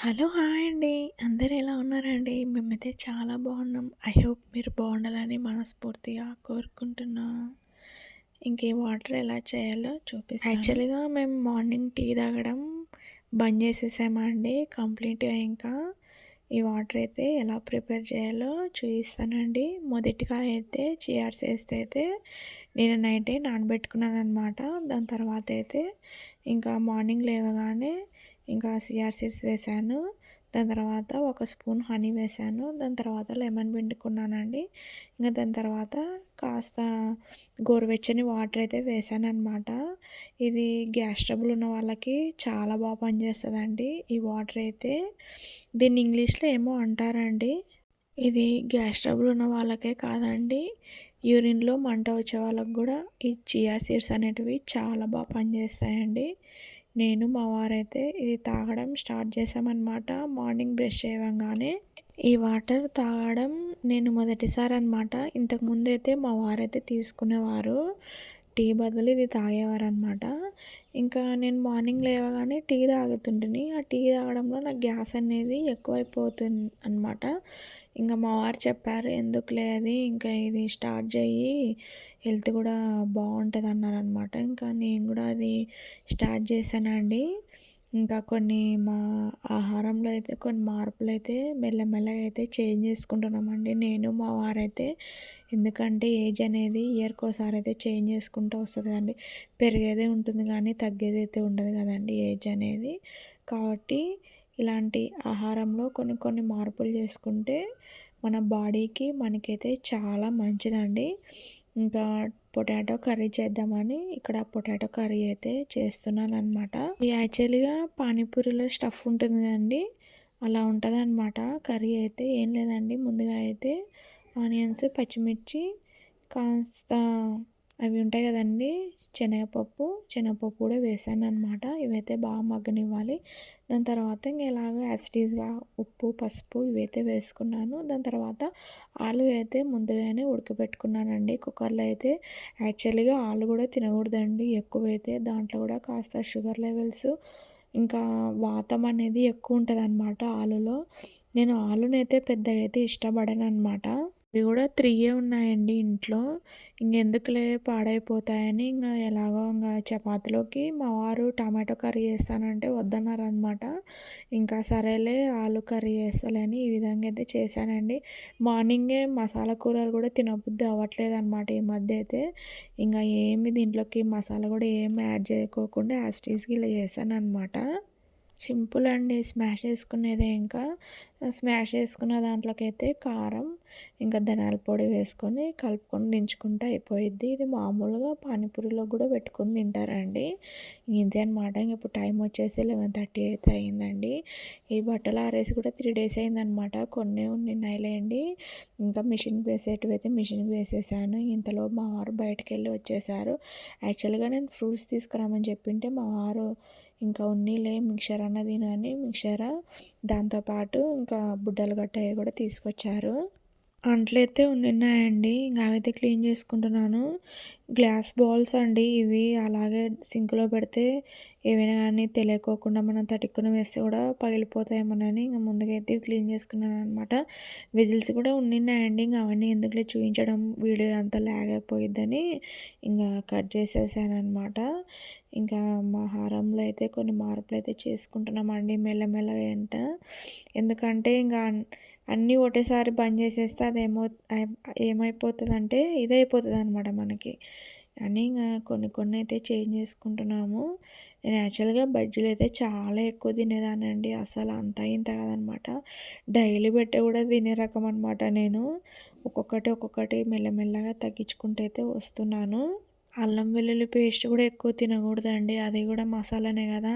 Hello! Hi అండి. అందరూ ఎలా ఉన్నారండి? మేమైతే చాలా బాగున్నాం. ఐ హోప్ మీరు బాగుండాలని మనస్ఫూర్తిగా కోరుకుంటున్నా. ఇంకే వాటర్ ఎలా చేయాలో చూపిస్తాను. యాక్చువల్‌గా మేము మార్నింగ్ టీ తాగడం బంద్ చేసేసామండి కంప్లీట్‌గా ఇంకా. ఈ వాటర్ అయితే ఎలా ప్రిపేర్ చేయాలో చూపిస్తానండి. మొదటిగా అయితే చీఆర్స్ వేస్తే అయితే నేను నైటే నానబెట్టుకున్నాననమాట. దాని తర్వాత అయితే ఇంకా మార్నింగ్ లేవగానే ఇంకా సిఆర్ సీడ్స్ వేశాను. దాని తర్వాత ఒక స్పూన్ హనీ వేశాను. దాని తర్వాత లెమన్ పిండుకున్నానండి. ఇంకా దాని తర్వాత కాస్త గోరువెచ్చని వాటర్ అయితే వేసాను అనమాట ఇది గ్యాస్ ట్రబుల్ ఉన్న వాళ్ళకి చాలా బాగా పనిచేస్తుందండి ఈ వాటర్ అయితే. దీన్ని ఇంగ్లీష్లో ఏమో అంటారండి. ఇది గ్యాస్ ట్రబుల్ ఉన్న వాళ్ళకే కాదండి. యూరిన్లో మంట వచ్చే వాళ్ళకి కూడా ఈ చియా సీడ్స్ అనేటివి చాలా బాగా పనిచేస్తాయండి. నేను మా వారైతే ఇది తాగడం స్టార్ట్ చేసామన్నమాట మార్నింగ్ బ్రష్ చేయగానే ఈ వాటర్ తాగడం నేను మొదటిసారి అనమాట ఇంతకుముందు అయితే మా వారైతే తీసుకునేవారు. టీ బదులు ఇది తాగేవారు అనమాట ఇంకా నేను మార్నింగ్ లేవగానే టీ తాగుతుంటిని. ఆ టీ తాగడంలో నాకు గ్యాస్ అనేది ఎక్కువైపోతుంది అనమాట ఇంకా మా వారు చెప్పారు ఎందుకులే అది? ఇంకా ఇది స్టార్ట్ చేయి హెల్త్ కూడా బాగుంటుంది అన్నారనమాట ఇంకా నేను కూడా అది స్టార్ట్ చేశానండి. ఇంకా కొన్ని మా ఆహారంలో అయితే కొన్ని మార్పులు అయితే మెల్లమెల్లగా అయితే చేంజ్ చేసుకుంటున్నామండి. నేను మా వారైతే ఎందుకంటే ఏజ్ అనేది ఇయర్కి ఒకసారి అయితే చేంజ్ చేసుకుంటూ వస్తుంది కదండి. పెరిగేదే ఉంటుంది కానీ తగ్గేది అయితే ఉండదు కదండి ఏజ్ అనేది. కాబట్టి ఇలాంటి ఆహారంలో కొన్ని కొన్ని మార్పులు చేసుకుంటే మన బాడీకి మనకైతే చాలా మంచిదండి. ఇంకా పొటాటో కర్రీ చేద్దామని ఇక్కడ పొటాటో కర్రీ అయితే చేస్తున్నాను అనమాట ఇది యాక్చువల్గా పానీపూరిలో స్టఫ్ ఉంటుంది కదండి అలా ఉంటుంది అనమాట కర్రీ అయితే ఏం లేదండి ముందుగా అయితే ఆనియన్స్ పచ్చిమిర్చి కాస్త అవి ఉంటాయి కదండి శనగపప్పు శనగపప్పు కూడా వేసాను అనమాట ఇవైతే బాగా మగ్గనివ్వాలి. దాని తర్వాత ఇంక ఎలాగో యాసిటీస్గా ఉప్పు పసుపు ఇవైతే వేసుకున్నాను. దాని తర్వాత ఆలు అయితే ముందుగానే ఉడకబెట్టుకున్నానండి. కుక్కర్లో అయితే యాక్చువల్గా ఆలు కూడా తినకూడదండి. ఎక్కువైతే దాంట్లో కూడా కాస్త షుగర్ లెవెల్స్ ఇంకా వాతం అనేది ఎక్కువ ఉంటుంది అనమాట ఆలులో. నేను ఆలునైతే పెద్దగా అయితే ఇష్టపడను అనమాట ఇవి కూడా త్రీయే ఉన్నాయండి ఇంట్లో. ఇంకెందుకులే పాడైపోతాయని ఇంకా ఎలాగో ఇంకా చపాతీలోకి మా వారు టమాటో కర్రీ చేస్తానంటే వద్దన్నారనమాట ఇంకా సరేలే ఆలు కర్రీ చేస్తాలని ఈ విధంగా అయితే చేశానండి. మార్నింగే మసాలా కూరలు కూడా తినబుద్ధి అవ్వట్లేదు అనమాట ఈ మధ్య అయితే. ఇంకా ఏమి దీంట్లోకి మసాలా కూడా ఏమి యాడ్ చేయకోకుండా యాస్టీస్కి ఇలా చేశాను అనమాట సింపుల్ అండి. స్మాష్ చేసుకునేదే ఇంకా. స్మాష్ చేసుకున్న దాంట్లోకి అయితే కారం ఇంకా ధనియాల పొడి వేసుకొని కలుపుకొని దించుకుంటే అయిపోయిద్ది. ఇది మామూలుగా పానీపూరిలో కూడా పెట్టుకొని తింటారండి. ఇదే అనమాట ఇప్పుడు టైం వచ్చేసి లెవెన్ థర్టీ అయితే అయిందండి. ఈ బట్టలు ఆరేసి కూడా త్రీ డేస్ అయిందనమాట కొన్ని ఉన్నాయిలేండి ఇంకా మిషన్కి వేసేటివి అయితే మిషన్కి వేసేసాను. ఇంతలో మా వారు బయటకు వెళ్ళి వచ్చేసారు. యాక్చువల్గా నేను ఫ్రూట్స్ తీసుకురామని చెప్పింటే మా వారు ఇంకా ఉన్నీలే మిక్చర్ అన్న తినని మిక్చర్? దాంతోపాటు ఇంకా బుడ్డలు గట్ట కూడా తీసుకొచ్చారు. అంట్లయితే ఉన్నాయండి ఇంకా అవైతే క్లీన్ చేసుకుంటున్నాను. గ్లాస్ బాల్స్ అండి ఇవి అలాగే సింక్లో పెడితే ఏవైనా కానీ తెలియకోకుండా మనం తటిక్కున వేస్తే కూడా పగిలిపోతాయేమోనని ఇంకా ముందుకైతే క్లీన్ చేసుకున్నాను అనమాట విజిల్స్ కూడా ఉన్నాయండి ఇంకా అవన్నీ ఎందుకులే చూపించడం వీడియో అంతా లాగ్ అయిపోయిద్దని ఇంకా కట్ చేసేసాను అనమాట ఇంకా మా హారంలో అయితే కొన్ని మార్పులు అయితే చేసుకుంటున్నామండి మెల్లమెల్లగా ఏంట ఎందుకంటే ఇంకా అన్నీ ఒకటేసారి బంద్ చేసేస్తే అదేమో ఏమైపోతుంది అంటే ఇదైపోతుంది అనమాట మనకి. అని ఇంకా కొన్ని కొన్ని అయితే చేంజ్ చేసుకుంటున్నాము. నేను యాక్చువల్గా బజ్జీలు అయితే చాలా ఎక్కువ తినేదాన్ని అండి. అసలు అంత ఇంత కాదనమాట డైలీ పెట్టే కూడా తినే రకం అనమాట నేను. ఒక్కొక్కటి ఒక్కొక్కటి మెల్లమెల్లగా తగ్గించుకుంటూ అయితే వస్తున్నాను. అల్లం వెల్లుల్లి పేస్ట్ కూడా ఎక్కువ తినకూడదండి. అది కూడా మసాలానే కదా.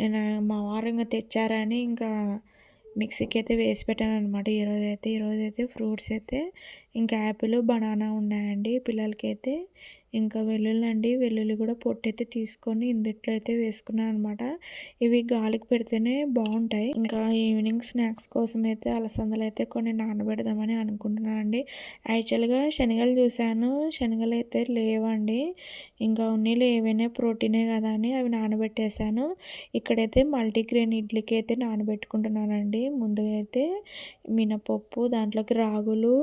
నేను మా వారు ఇంకా తెచ్చారని ఇంకా మిక్సీకి అయితే వేసి పెట్టాను అనమాట ఈరోజైతే ఈరోజైతే ఫ్రూట్స్ అయితే ఇంకా యాపిల్ బనానా ఉన్నాయండి పిల్లలకైతే. ఇంకా వెల్లుల్లి అండి వెల్లుల్లి కూడా పొట్టయితే తీసుకొని ఇందుట్లో అయితే వేసుకున్నాను అనమాట ఇవి గాలికి పెడితేనే బాగుంటాయి. ఇంకా ఈవినింగ్ స్నాక్స్ కోసం అయితే అలసందలు అయితే కొన్ని నానబెడదామని అనుకుంటున్నాను అండి యాక్చువల్గా శనగలు చూశాను శనగలు అయితే లేవండి. ఇంకా ఉన్నీళ్ళు ఏవైనా ప్రోటీనే కదా అని అవి నానబెట్టేశాను. ఇక్కడైతే మల్టీగ్రెయిన్ ఇడ్లీకి అయితే నానబెట్టుకుంటున్నానండి. ముందుగా అయితే మినపప్పు దాంట్లోకి రాగులు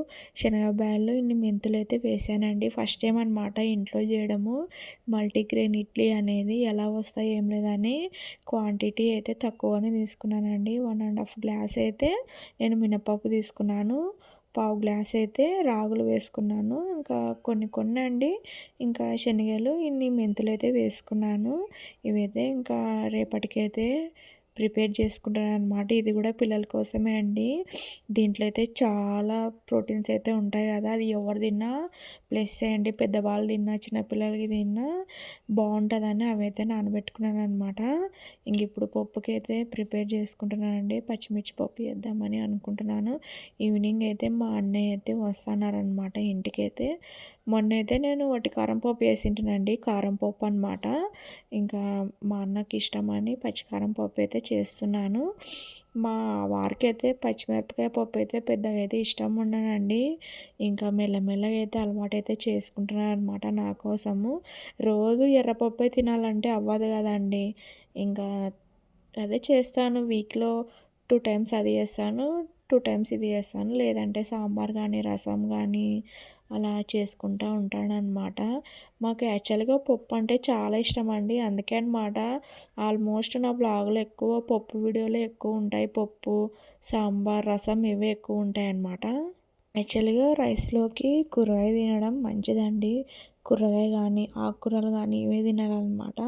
శనగ శనగబ్యాళ్ళు ఇన్ని మెంతులు అయితే వేసానండి. ఫస్ట్ టైం అనమాట ఇంట్లో చేయడము. మల్టీగ్రెయిన్ ఇడ్లీ అనేది ఎలా వస్తాయి ఏం లేదని క్వాంటిటీ అయితే తక్కువనే తీసుకున్నానండి. వన్ అండ్ హాఫ్ గ్లాస్ అయితే నేను మినపప్పు తీసుకున్నాను. పావు గ్లాస్ అయితే రాగులు వేసుకున్నాను. ఇంకా కొన్ని కొన్ని అండి. ఇంకా శనగలు ఇన్ని మెంతులు అయితే వేసుకున్నాను. ఇవైతే ఇంకా రేపటికైతే ప్రిపేర్ చేసుకుంటాను అనమాట ఇది కూడా పిల్లల కోసమే అండి. దీంట్లో అయితే చాలా ప్రోటీన్స్ అయితే ఉంటాయి కదా. అది ఎవరు తిన్నా ప్లస్ చేయండి పెద్దవాళ్ళు తిన్నా చిన్నపిల్లలకి తిన్నా బాగుంటుందని అవైతే నానబెట్టుకున్నాను అనమాట ఇంక ఇప్పుడు పప్పుకి అయితే ప్రిపేర్ చేసుకుంటున్నానండి. పచ్చిమిర్చి పప్పు వేద్దామని అనుకుంటున్నాను. ఈవినింగ్ అయితే మా అన్నయ్య అయితే వస్తున్నారనమాట ఇంటికైతే. మొన్న అయితే నేను ఒకటి కారంపప్పు వేసింటానండి. కారం అనమాట ఇంకా మా అన్నకి ఇష్టమని పచ్చికారం పప్పు అయితే చేస్తున్నాను. మా వారికి అయితే పచ్చిమిరపకాయ పప్పు అయితే పెద్దగా అయితే ఇష్టం ఉండనండి. ఇంకా మెల్లమెల్లగా అయితే అలవాటు అయితే చేసుకుంటున్నాను అనమాట నా కోసము. రోజు ఎర్రపప్పు తినాలంటే అవ్వదు కదండి. ఇంకా అదే చేస్తాను. వీక్లో టూ టైమ్స్ అది చేస్తాను. టూ టైమ్స్ ఇది చేస్తాను. లేదంటే సాంబార్ కానీ రసం కానీ అలా చేసుకుంటూ ఉంటానన్నమాట. మాకు యాక్చువల్గా పప్పు అంటే చాలా ఇష్టం అండి అందుకే అనమాట ఆల్మోస్ట్ నా బ్లాగులు ఎక్కువ పప్పు వీడియోలు ఎక్కువ ఉంటాయి. పప్పు సాంబార్ రసం ఇవే ఎక్కువ ఉంటాయి అన్నమాట. యాక్చువల్గా రైస్లోకి కూరగాయ తినడం మంచిదండి. కూరగాయ కానీ ఆకుకూరలు కానీ ఇవే తినాలన్నమాట.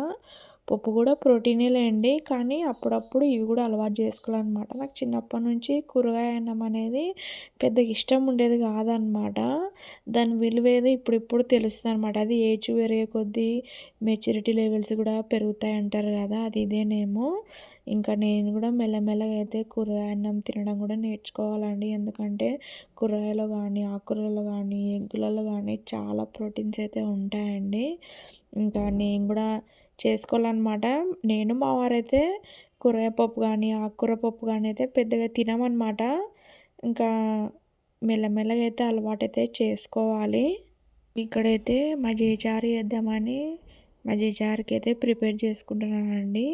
పప్పు కూడా ప్రోటీనే లేండి. కానీ అప్పుడప్పుడు ఇవి కూడా అలవాటు చేసుకోవాలన్నమాట. నాకు చిన్నప్పటి నుంచి కూరగాయ అన్నం అనేది పెద్దగా ఇష్టం ఉండేది కాదనమాట దాని విలువేది ఇప్పుడిప్పుడు తెలుస్తుంది అనమాట అది ఏజ్ పెరిగే కొద్దీ మెచ్యూరిటీ లెవెల్స్ కూడా పెరుగుతాయి అంటారు కదా అది ఇదేనేమో. ఇంకా నేను కూడా మెల్లమెల్లగా అయితే కూరగాయ అన్నం తినడం కూడా నేర్చుకోవాలండి. ఎందుకంటే కూరగాయలు కానీ ఆకుకూరలు కానీ ఎగ్గులలో కానీ చాలా ప్రోటీన్స్ అయితే ఉంటాయండి. ఇంకా నేను కూడా చేసుకోవాలన్నమాట. నేను మా వారైతే కూరగాయపప్పు కానీ ఆకుకూర పప్పు కానీ అయితే పెద్దగా తినమన్నమాట. ఇంకా మెల్లమెల్లగా అయితే అలవాటు అయితే చేసుకోవాలి. ఇక్కడైతే మా చారు చేద్దామని మా చారుకి అయితే ప్రిపేర్ చేసుకుంటున్నానండి.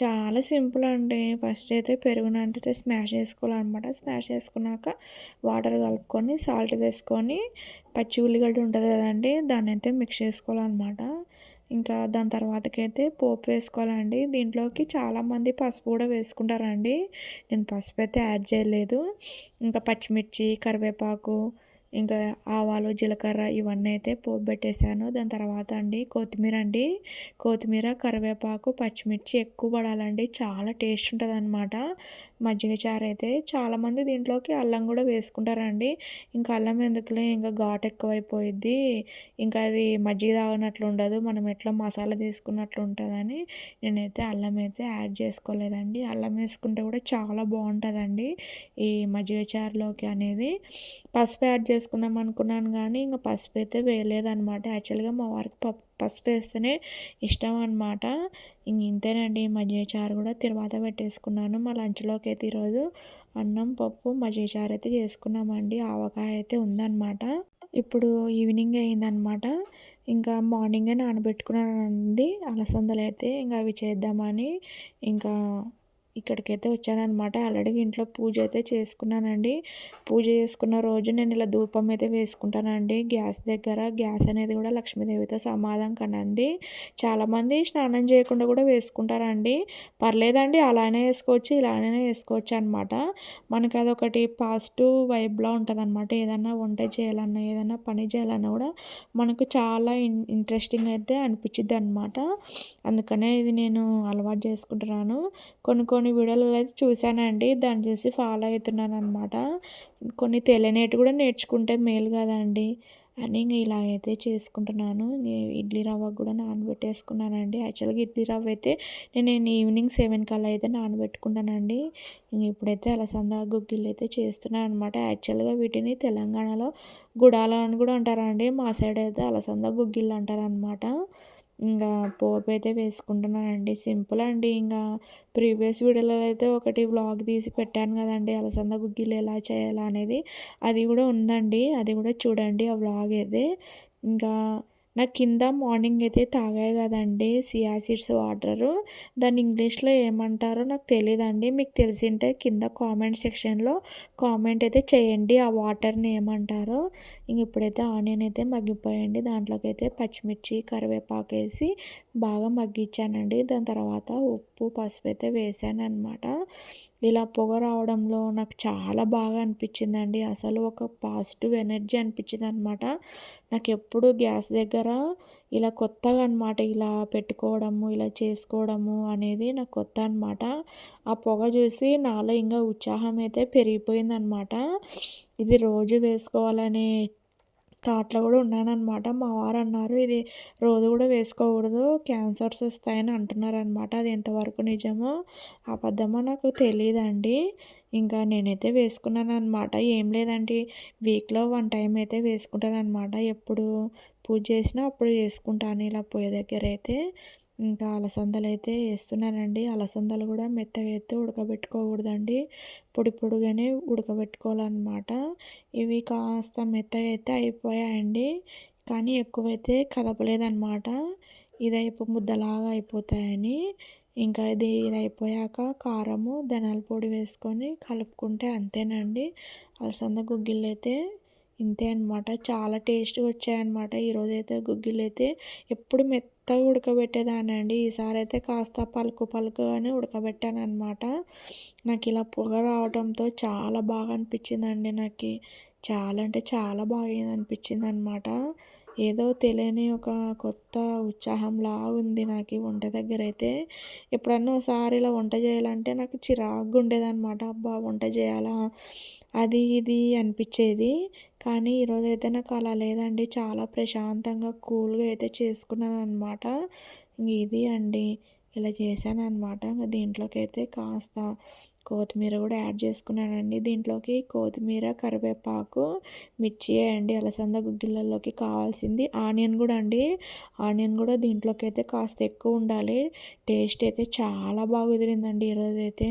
చాలా సింపుల్ అండి. ఫస్ట్ అయితే పెరుగున అంటే స్మాష్ చేసుకోవాలన్నమాట. స్మాష్ చేసుకున్నాక వాటర్ కలుపుకొని సాల్ట్ వేసుకొని పచ్చి ఉల్లిగడ్డ ఉంటుంది కదండి దాన్ని అయితే మిక్స్ చేసుకోవాలన్నమాట. ఇంకా దాని తర్వాతకైతే పోపు వేసుకోవాలండి. దీంట్లోకి చాలామంది పసుపు కూడా వేసుకుంటారండి. నేను పసుపు అయితే యాడ్ చేయలేదు. ఇంకా పచ్చిమిర్చి కరివేపాకు ఇంకా ఆవాలు జీలకర్ర ఇవన్నీ అయితే పోపు పెట్టేశాను. దాని తర్వాత అండి కొత్తిమీర అండి. కొత్తిమీర కరివేపాకు పచ్చిమిర్చి ఎక్కువ పడాలండి. చాలా టేస్ట్ ఉంటుంది అనమాట మజ్జిగ చారు అయితే చాలామంది దీంట్లోకి అల్లం కూడా వేసుకుంటారండి. ఇంకా అల్లం ఎందుకులే? ఇంకా ఘాట్ ఎక్కువైపోయిద్ది. ఇంకా అది మజ్జిగ తాగినట్లు ఉండదు మనం ఎట్లా మసాలా తీసుకున్నట్లు ఉంటుందని నేనైతే అల్లం అయితే యాడ్ చేసుకోలేదండి. అల్లం వేసుకుంటే కూడా చాలా బాగుంటుందండి ఈ మజ్జిగ చారులోకి అనేది. పసుపు యాడ్ చేసుకుందాం అనుకున్నాను కానీ ఇంకా పసుపు అయితే వేయలేదన్నమాట. యాక్చువల్గా మా వారికి పప్పు పసుపు వేస్తేనే ఇష్టం అనమాట ఇంతేనండి. మజ్జిగ చారు కూడా తర్వాత పెట్టేసుకున్నాను. మా లంచ్లోకి అయితే ఈరోజు అన్నం పప్పు మజ్జిగ చారు అయితే చేసుకున్నామండి. ఆవకాయ అయితే ఉందన్నమాట. ఇప్పుడు ఈవినింగ్ అయిందనమాట ఇంకా మార్నింగే నానబెట్టుకున్నానండి. అలసందలు అయితే ఇంకా అవి చేద్దామని ఇంకా ఇక్కడికైతే వచ్చానమాట ఆల్రెడీ ఇంట్లో పూజ అయితే చేసుకున్నానండి. పూజ చేసుకున్న రోజు నేను ఇలా ధూపం అయితే వేసుకుంటానండి. గ్యాస్ దగ్గర గ్యాస్ అనేది కూడా లక్ష్మీదేవితో సమాధం కనండి. చాలామంది స్నానం చేయకుండా కూడా వేసుకుంటారండి. పర్లేదండి అలానే వేసుకోవచ్చు ఇలానే వేసుకోవచ్చు అనమాట మనకి అదొకటి పాజిటివ్ వైబ్లో ఉంటుంది అనమాట ఏదన్నా వంట చేయాలన్నా ఏదన్నా పని చేయాలన్నా కూడా మనకు చాలా ఇంట్రెస్టింగ్ అయితే అనిపించింది అనమాట అందుకనే ఇది నేను అలవాటు చేసుకుంటున్నాను. కొన్ని కొన్ని కొన్ని వీడియోలలో అయితే చూశానండి. దాన్ని చూసి ఫాలో అవుతున్నాను అనమాట కొన్ని తెలియనేటి కూడా నేర్చుకుంటే మేలు కదండి అని ఇంక ఇలాగైతే చేసుకుంటున్నాను. ఇడ్లీ రవ్వ కూడా నానబెట్టేసుకున్నానండి. యాక్చువల్గా ఇడ్లీ రవ్వ అయితే నేను ఈవినింగ్ సెవెన్ కల్లా అయితే నానబెట్టుకుంటానండి. ఇప్పుడైతే అలసంద గుగ్గిళ్ళు అయితే చేస్తున్నాను అనమాట యాక్చువల్గా వీటిని తెలంగాణలో గుడాల అని కూడా అంటారండి. మా సైడ్ అయితే అలసంద గుగ్గిళ్ళు అంటారనమాట ఇంకా పోపు అయితే వేసుకుంటున్నానండి. సింపుల్ అండి. ఇంకా ప్రీవియస్ వీడియోలో అయితే ఒకటి వ్లాగ్ తీసి పెట్టాను కదండి. అలసంద గుగ్గిలు ఎలా చేయాలా అనేది అది కూడా ఉందండి. అది కూడా చూడండి ఆ వ్లాగ్ అయితే. ఇంకా నాకు కింద మార్నింగ్ అయితే తాగాయి కదండి సియాసిడ్స్ వాటరు. దాన్ని ఇంగ్లీష్లో ఏమంటారో నాకు తెలియదండి మీకు తెలిసింటే కింద కామెంట్ సెక్షన్లో కామెంట్ అయితే చేయండి. ఆ వాటర్ని ఏమంటారో. ఇంక ఇప్పుడైతే ఆనియన్ అయితే మగ్గిపోయండి. దాంట్లోకి అయితే పచ్చిమిర్చి కరివేపాకు వేసి బాగా మగ్గించానండి దాని తర్వాత ఉప్పు పసుపు అయితే వేసాను అనమాట ఇలా పొగ రావడంలో నాకు చాలా బాగా అనిపించిందండి. అసలు ఒక పాజిటివ్ ఎనర్జీ అనిపించింది అనమాట నాకు ఎప్పుడు గ్యాస్ దగ్గర ఇలా కొత్తగా అనమాట ఇలా పెట్టుకోవడము ఇలా చేసుకోవడము అనేది నాకు కొత్త అనమాట ఆ పొగ చూసి నాలో ఇంకా ఉత్సాహం అయితే పెరిగిపోయిందనమాట. ఇది రోజు వేసుకోవాలనే థాట్లో కూడా ఉన్నానన్నమాట. మా వారు అన్నారు ఇది రోజు కూడా వేసుకోకూడదు క్యాన్సర్స్ వస్తాయని అంటున్నారనమాట అది ఎంతవరకు నిజమో అబద్ధమో నాకు తెలియదండి ఇంకా నేనైతే వేసుకున్నాను అనమాట ఏం లేదండి. వీక్లో వన్ టైం అయితే వేసుకుంటాను అనమాట ఎప్పుడు పూజ చేసినా అప్పుడు వేసుకుంటాను ఇలా పొయ్యి దగ్గర అయితే. ఇంకా అలసందలు అయితే వేస్తున్నానండి అలసందలు కూడా మెత్తగా అయితే ఉడకబెట్టుకోకూడదండి. పొడి పొడిగానే ఉడకబెట్టుకోవాలన్నమాట. ఇవి కాస్త మెత్తగా అయితే అయిపోయాయండి. కానీ ఎక్కువైతే కదపలేదన్నమాట. ఇది ముద్దలాగా అయిపోతాయని. ఇంకా ఇది ఇది అయిపోయాక కారము ధనాల పొడి వేసుకొని కలుపుకుంటే అంతేనండి. అలసంద గుగ్గిళ్ళు అయితే ఇంతే అనమాట చాలా టేస్ట్గా వచ్చాయన్నమాట. ఈరోజైతే గుగ్గిళ్ళు అయితే ఎప్పుడు మెత్తగా ఉడకబెట్టేదాన్ని అండి ఈసారి అయితే కాస్త పలుకు పలుకుగానే ఉడకబెట్టాను అనమాట నాకు ఇలా పొగ రావడంతో చాలా బాగా అనిపించిందండి నాకు. చాలా అంటే చాలా బాగా అనిపించింది అనమాట ఏదో తెలియని ఒక కొత్త ఉత్సాహంలా ఉంది నాకు ఈ వంట దగ్గర అయితే. ఎప్పుడన్నా ఒకసారి ఇలా వంట చేయాలంటే నాకు చిరాకుగా ఉండేదన్నమాట. అబ్బా వంట చేయాలా? అది ఇది అనిపించేది. కానీ ఈరోజైతే నాకు అలా లేదండి. చాలా ప్రశాంతంగా కూల్గా అయితే చేసుకున్నాను అనమాట ఇది అండి. ఇలా చేశాను అనమాట దీంట్లోకి అయితే కాస్త కొత్తిమీర కూడా యాడ్ చేసుకున్నానండి. దీంట్లోకి కొత్తిమీర కరివేపాకు మిర్చి అండి అలసంద గుగ్గిళ్ళలోకి కావాల్సింది. ఆనియన్ కూడా అండి. ఆనియన్ కూడా దీంట్లోకి అయితే కాస్త ఎక్కువ ఉండాలి. టేస్ట్ అయితే చాలా బాగా కుదిరిందండి ఈరోజు అయితే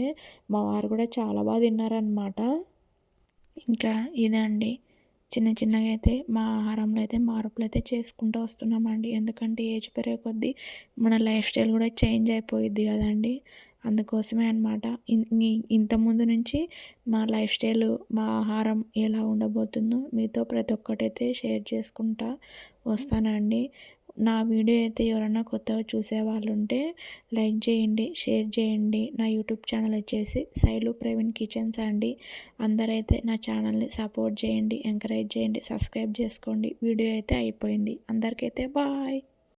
మా వారు కూడా చాలా బాగా తిన్నారనమాట ఇంకా ఇదండి చిన్న చిన్నగా అయితే మా ఆహారంలో అయితే మార్పులు అయితే చేసుకుంటూ వస్తున్నామండి. ఎందుకంటే ఏజ్ పెరిగే కొద్దీ మన లైఫ్ స్టైల్ కూడా చేంజ్ అయిపోయిద్ది కదండి. అందుకోసమే అనమాట ఇంతకుముందు నుంచి మా లైఫ్ స్టైల్ మా ఆహారం ఎలా ఉండబోతుందో మీతో ప్రతి ఒక్కటైతే షేర్ చేసుకుంటా వస్తానండి. నా వీడియో అయితే ఎవరైనా కొత్తగా చూసే వాళ్ళు ఉంటే లైక్ చేయండి షేర్ చేయండి. నా యూట్యూబ్ ఛానల్ వచ్చేసి సైలు ప్రవీణ్ కిచెన్స్ అండి. అందరైతే నా ఛానల్ని సపోర్ట్ చేయండి ఎంకరేజ్ చేయండి సబ్స్క్రైబ్ చేసుకోండి. వీడియో అయితే అయిపోయింది. అందరికైతే బాయ్.